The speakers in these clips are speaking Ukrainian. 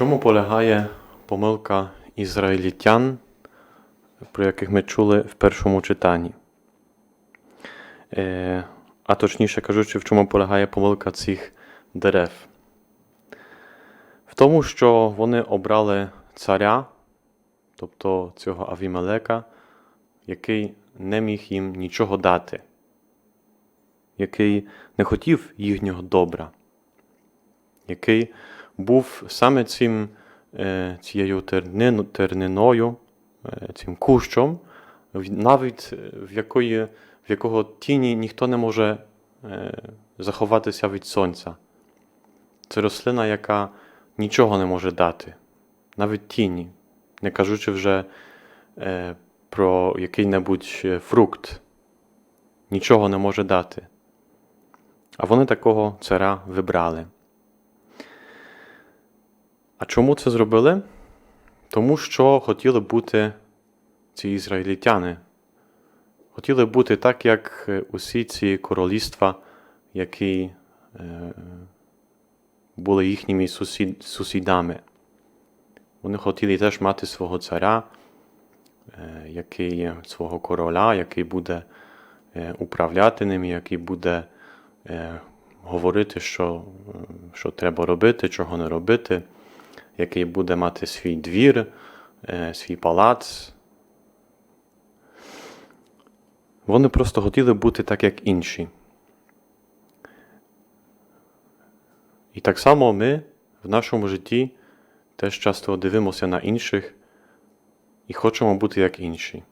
чому полягає помилка ізраїльтян, про яких ми чули в першому читанні? Е, а точніше кажучи, в чому полягає помилка цих дерев? В тому, що вони обрали царя, тобто цього Авімелека, який не міг їм нічого дати, який не хотів їхнього добра, який був саме цим, е, цією тернин- терниною, е, цим кущом, навіть е, в, якої, в якого тіні ніхто не може заховатися від сонця. Це рослина, яка нічого не може дати, навіть тіні, не кажучи вже про який-небудь фрукт, нічого не може дати. А вони такого царя вибрали. А чому це зробили? Тому що хотіли бути ці ізраїльтяни. Хотіли бути так, як е, усі ці королівства, які е, були їхніми сусід, сусідами. Вони хотіли теж мати свого царя, е, який, свого короля, який буде е, управляти ними, який буде е, говорити, що, е, що треба робити, чого не робити, який буде мати свій двір, е, свій палац. Вони просто хотіли бути так, як інші. І так само ми в нашому житті теж часто дивимося на інших і хочемо бути як інші.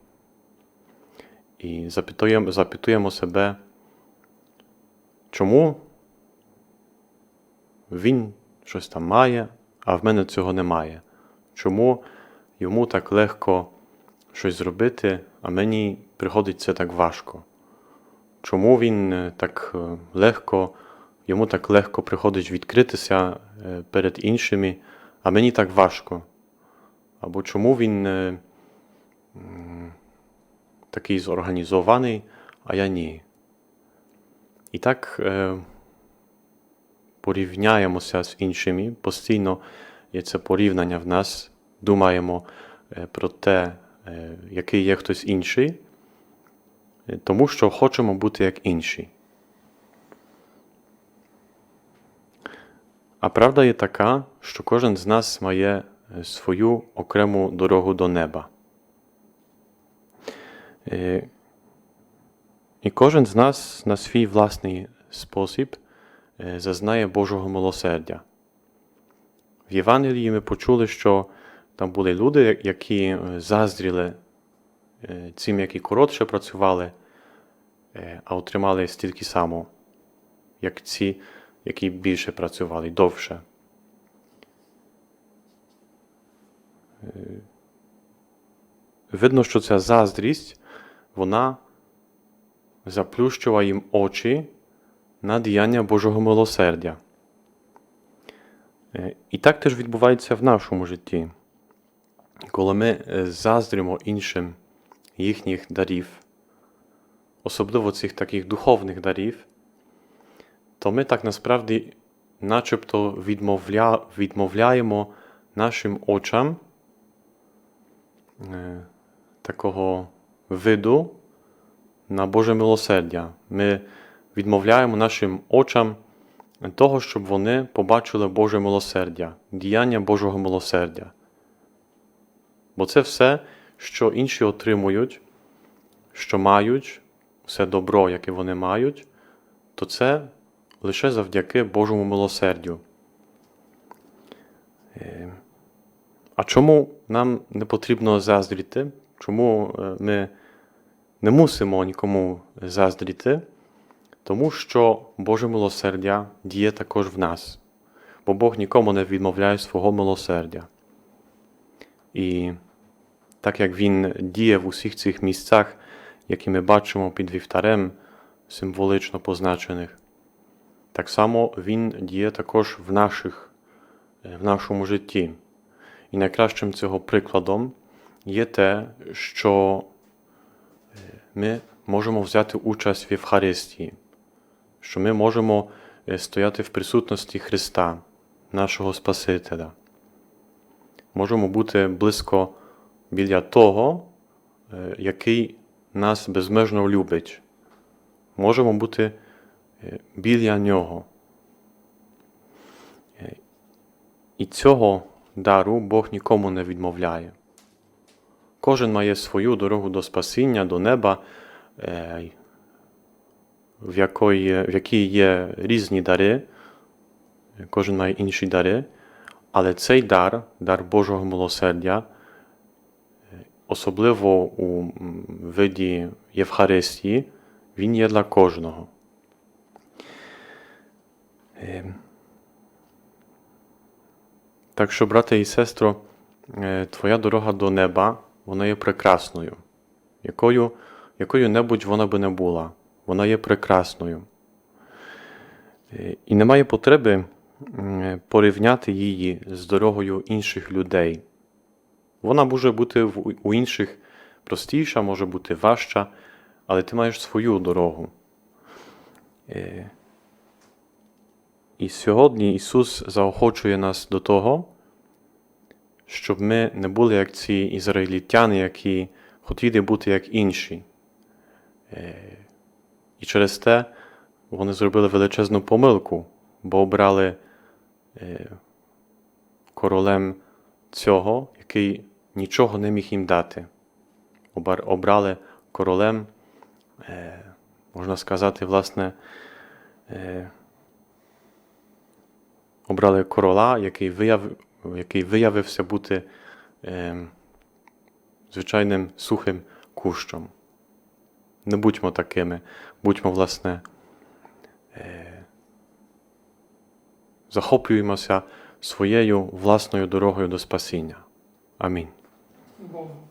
І запитуємо, запитуємо себе, чому він щось там має, а в мене цього немає. Чому йому так легко щось зробити, а мені приходить це так важко? Чому він е, так е, легко, йому так легко приходить відкритися е, перед іншими, а мені так важко? Або чому він такий зорганізований, а я ні? І так порівняємося з іншими, постійно є це порівняння в нас, думаємо е, про те, е, який є хтось інший, е, тому що хочемо бути як інші. А правда є така, що кожен з нас має свою окрему дорогу до неба. І кожен з нас на свій власний спосіб зазнає Божого милосердя. В Євангелії ми почули, що там були люди, які е, заздріли е, цим, які коротше працювали, е, а отримали стільки само, як ці, які більше працювали, довше. Видно, що ця заздрість, вона заплющувала їм очі на діяння Божого милосердя. Е, І так теж відбувається в нашому житті. Коли ми е, заздримо іншим їхніх дарів, особливо цих таких духовних дарів, то ми так насправді начебто відмовля... відмовляємо нашим очам е, такого виду на Боже милосердя. Ми відмовляємо нашим очам того, щоб вони побачили Боже милосердя, діяння Божого милосердя. Бо це все, що інші отримують, що мають, все добро, яке вони мають, то це лише завдяки Божому милосердю. Е, А чому нам не потрібно заздріти? Чому е, ми не мусимо нікому заздріти? Тому що Боже милосердя діє також в нас, бо Бог нікому не відмовляє свого милосердя. І так як Він діє в усіх цих місцях, які ми бачимо під вівтарем, символично позначених, так само Він діє також в, наших, е, в нашому житті. І найкращим цього прикладом є те, що е, ми можемо взяти участь в Євхаристії, що ми можемо е, стояти в присутності Христа, нашого Спасителя. можемо бути близько біля того, е, який нас безмежно любить. Можемо бути е, біля нього. І цього дару Бог нікому не відмовляє. Кожен має свою дорогу до спасіння, до неба, в якої, в якій є різні дари. Кожен має інші дари, але цей дар, дар Божого милосердя, особливо у виді Євхаристії, він є для кожного. Е, Так що, брате і сестро, е, твоя дорога до неба, вона є прекрасною. Якою, якою-небудь вона би не була. Вона є прекрасною. Е, І немає потреби порівняти її з дорогою інших людей. Вона може бути у інших простіша, може бути важча, але ти маєш свою дорогу. Е, І сьогодні Ісус заохочує нас до того, щоб ми не були як ці ізраїльтяни, які хотіли бути як інші. І через те вони зробили величезну помилку, бо обрали е, королем цього, який нічого не міг їм дати. Обрали королем, е, можна сказати, власне, е, обрали короля, який, вияв, який виявився бути е, звичайним сухим кущом. Не будьмо такими, будьмо, власне, е, захоплюємося своєю власною дорогою до спасіння. Амінь.